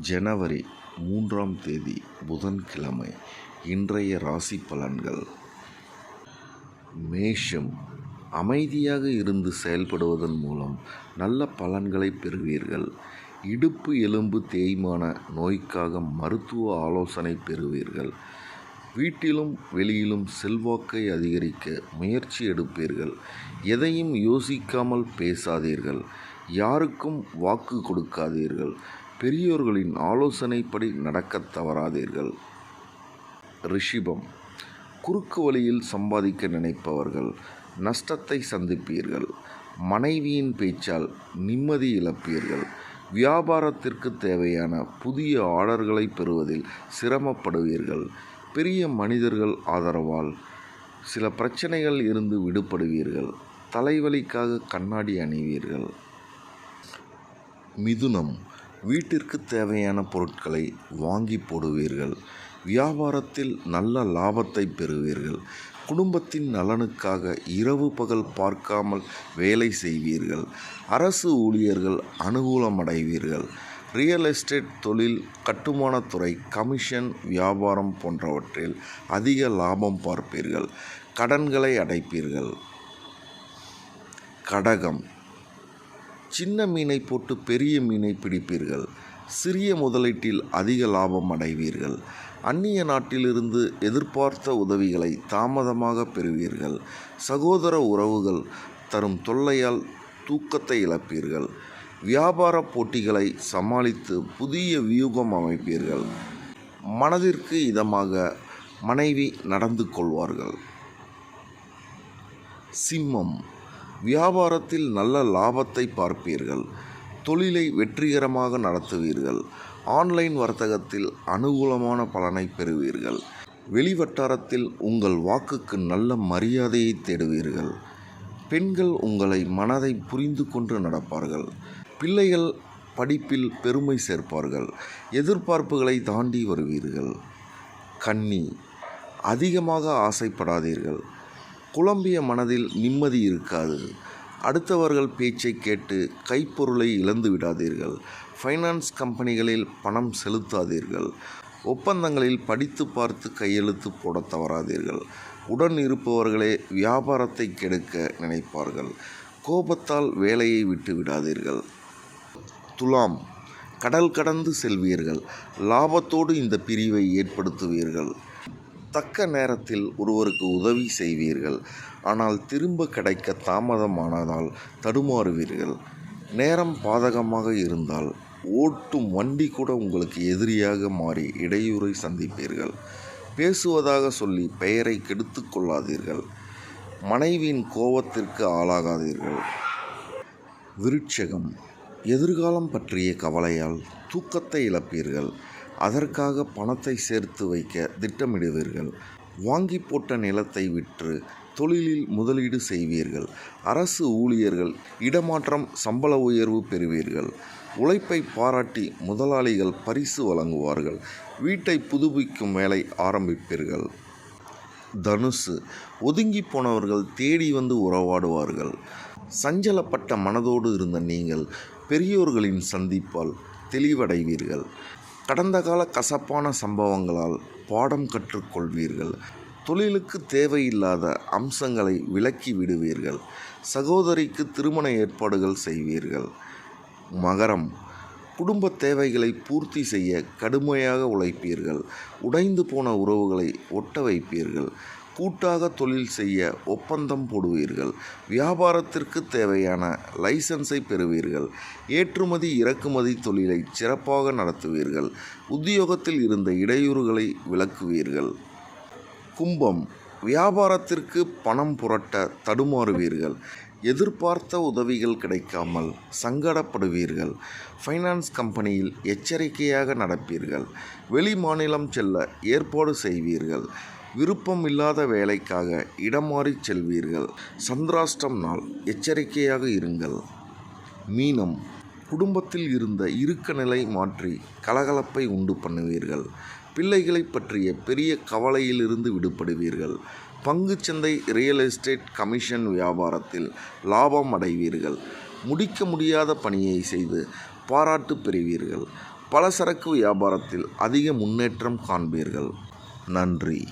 ஜனவரி மூன்றாம் தேதி புதன்கிழமை இன்றைய ராசி பலன்கள். மேஷம் அமைதியாக இருந்து செயல்படுவதன் மூலம் நல்ல பலன்களை பெறுவீர்கள். இடுப்பு எலும்பு தேய்மான நோய்க்காக மருத்துவ ஆலோசனை பெறுவீர்கள். வீட்டிலும் வெளியிலும் செல்வாக்கை அதிகரிக்க முயற்சி எடுப்பீர்கள். எதையும் யோசிக்காமல் பேசாதீர்கள். யாருக்கும் வாக்கு கொடுக்காதீர்கள். பெரியோர்களின் ஆலோசனைப்படி நடக்கத் தவறாதீர்கள். ரிஷிபம் குறுக்கு வழியில் சம்பாதிக்க நினைப்பவர்கள் நஷ்டத்தை சந்திப்பீர்கள். மனைவியின் பேச்சால் நிம்மதி இழப்பீர்கள். வியாபாரத்திற்கு தேவையான புதிய ஆர்டர்களை பெறுவதில் சிரமப்படுவீர்கள். பெரிய மனிதர்கள் ஆதரவால் சில பிரச்சனைகள் இருந்து விடுபடுவீர்கள். தலைவலிக்காக கண்ணாடி அணிவீர்கள். மிதுனம் வீட்டிற்கு தேவையான பொருட்களை வாங்கி போடுவீர்கள். வியாபாரத்தில் நல்ல லாபத்தை பெறுவீர்கள். குடும்பத்தின் நலனுக்காக இரவு பகல் பார்க்காமல் வேலை செய்வீர்கள். அரசு ஊழியர்கள் அனுகூலமடைவீர்கள். ரியல் எஸ்டேட் தொழில் கட்டுமானத்துறை கமிஷன் வியாபாரம் போன்றவற்றில் அதிக லாபம் பார்ப்பீர்கள். கடன்களை அடைப்பீர்கள். கடகம். சின்ன மீனை போட்டு பெரிய மீனை பிடிப்பீர்கள். சிறிய முதலீட்டில் அதிக லாபம் அடைவீர்கள். அந்நிய நாட்டிலிருந்து எதிர்பார்த்த உதவிகளை தாமதமாக பெறுவீர்கள். சகோதர உறவுகள் தரும் தொல்லையால் தூக்கத்தை இழப்பீர்கள். வியாபார போட்டிகளை சமாளித்து புதிய வியூகம் அமைப்பீர்கள். மனதிற்கு இதமாக மனைவி நடந்து கொள்வார்கள். சிம்மம். வியாபாரத்தில் நல்ல லாபத்தை பார்ப்பீர்கள். தொழிலை வெற்றிகரமாக நடத்துவீர்கள். ஆன்லைன் வர்த்தகத்தில் அனுகூலமான பலனை பெறுவீர்கள். வெளிவட்டாரத்தில் உங்கள் வாக்குக்கு நல்ல மரியாதையை தேடுவீர்கள். பெண்கள் உங்களை மனதை புரிந்து கொண்டு நடப்பார்கள். பிள்ளைகள் படிப்பில் பெருமை சேர்ப்பார்கள். எதிர்பார்ப்புகளை தாண்டி வருவீர்கள். கன்னி அதிகமாக ஆசைப்படாதீர்கள். குழம்பிய மனதில் நிம்மதி இருக்காது. அடுத்தவர்கள் பேச்சை கேட்டு கைப்பொருளை இழந்து விடாதீர்கள். ஃபைனான்ஸ் கம்பெனிகளில் பணம் செலுத்தாதீர்கள். ஒப்பந்தங்களில் படித்து பார்த்து கையெழுத்து போட தவறாதீர்கள். உடன் இருப்பவர்களே வியாபாரத்தை கெடுக்க நினைப்பார்கள். கோபத்தால் வேலையை விட்டு விடாதீர்கள். துலாம் கடல் கடந்து செல்வீர்கள். லாபத்தோடு இந்த பிரிவை ஏற்படுத்துவீர்கள். தக்க நேரத்தில் ஒருவருக்கு உதவி செய்வீர்கள். ஆனால் திரும்ப கிடைக்க தாமதமானதால் தடுமாறுவீர்கள். நேரம் பாதகமாக இருந்தால் ஓட்டும் வண்டி கூட உங்களுக்கு எதிரியாக மாறி இடையூறை சந்திப்பீர்கள். பேசுவதாக சொல்லி பெயரை கெடுத்து கொள்ளாதீர்கள். மனைவியின் கோபத்திற்கு ஆளாகாதீர்கள். விருட்சகம் எதிர்காலம் பற்றிய கவலையால் தூக்கத்தை இழப்பீர்கள். அதற்காக பணத்தை சேர்த்து வைக்க திட்டமிடுவீர்கள். வாங்கி போட்ட நிலத்தை விற்று தொழிலில் முதலீடு செய்வீர்கள். அரசு ஊழியர்கள் இடமாற்றம் சம்பள உயர்வு பெறுவீர்கள். உழைப்பை பாராட்டி முதலாளிகள் பரிசு வழங்குவார்கள். வீட்டை புதுப்பிக்கும் வேலை ஆரம்பிப்பீர்கள். தனுசு. ஒதுங்கி போனவர்கள் தேடி வந்து உறவாடுவார்கள். சஞ்சலப்பட்ட மனதோடு இருந்த நீங்கள் பெரியோர்களின் சந்திப்பால் தெளிவடைவீர்கள். கடந்த கால கசப்பான சம்பவங்களால் பாடம் கற்றுக்கொள்வீர்கள். தொழிலுக்கு தேவையில்லாத அம்சங்களை விலக்கி விடுவீர்கள். சகோதரிக்கு திருமண ஏற்பாடுகள் செய்வீர்கள். மகரம். குடும்ப தேவைகளை பூர்த்தி செய்ய கடுமையாக உழைப்பீர்கள். உடைந்து போன உறவுகளை ஒட்ட வைப்பீர்கள். கூட்டாக தொழில் செய்ய ஒப்பந்தம் போடுவீர்கள். வியாபாரத்திற்கு தேவையான லைசன்ஸை பெறுவீர்கள். ஏற்றுமதி இறக்குமதி தொழிலை சிறப்பாக நடத்துவீர்கள். உத்தியோகத்தில் இருந்த இடையூறுகளை விளக்குவீர்கள். கும்பம் வியாபாரத்திற்கு பணம் புரட்ட தடுமாறுவீர்கள். எதிர்பார்த்த உதவிகள் கிடைக்காமல் சங்கடப்படுவீர்கள். ஃபைனான்ஸ் கம்பெனியில் எச்சரிக்கையாக நடப்பீர்கள். வெளி மாநிலம் செல்ல ஏற்பாடு செய்வீர்கள். விருப்பம் இல்லாத வேலைக்காக இடம் செல்வீர்கள். சந்திராஷ்டம் நாள் எச்சரிக்கையாக இருங்கள். மீனம் குடும்பத்தில் இருந்த இறுக்க நிலை மாற்றி கலகலப்பை உண்டு பண்ணுவீர்கள். பிள்ளைகளை பற்றிய பெரிய கவலையிலிருந்து விடுபடுவீர்கள். பங்குச்சந்தை ரியல் எஸ்டேட் கமிஷன் வியாபாரத்தில் லாபம் அடைவீர்கள். முடிக்க முடியாத பணியை செய்து பாராட்டு பெறுவீர்கள். பல சரக்கு வியாபாரத்தில் அதிக முன்னேற்றம் காண்பீர்கள். நன்றி.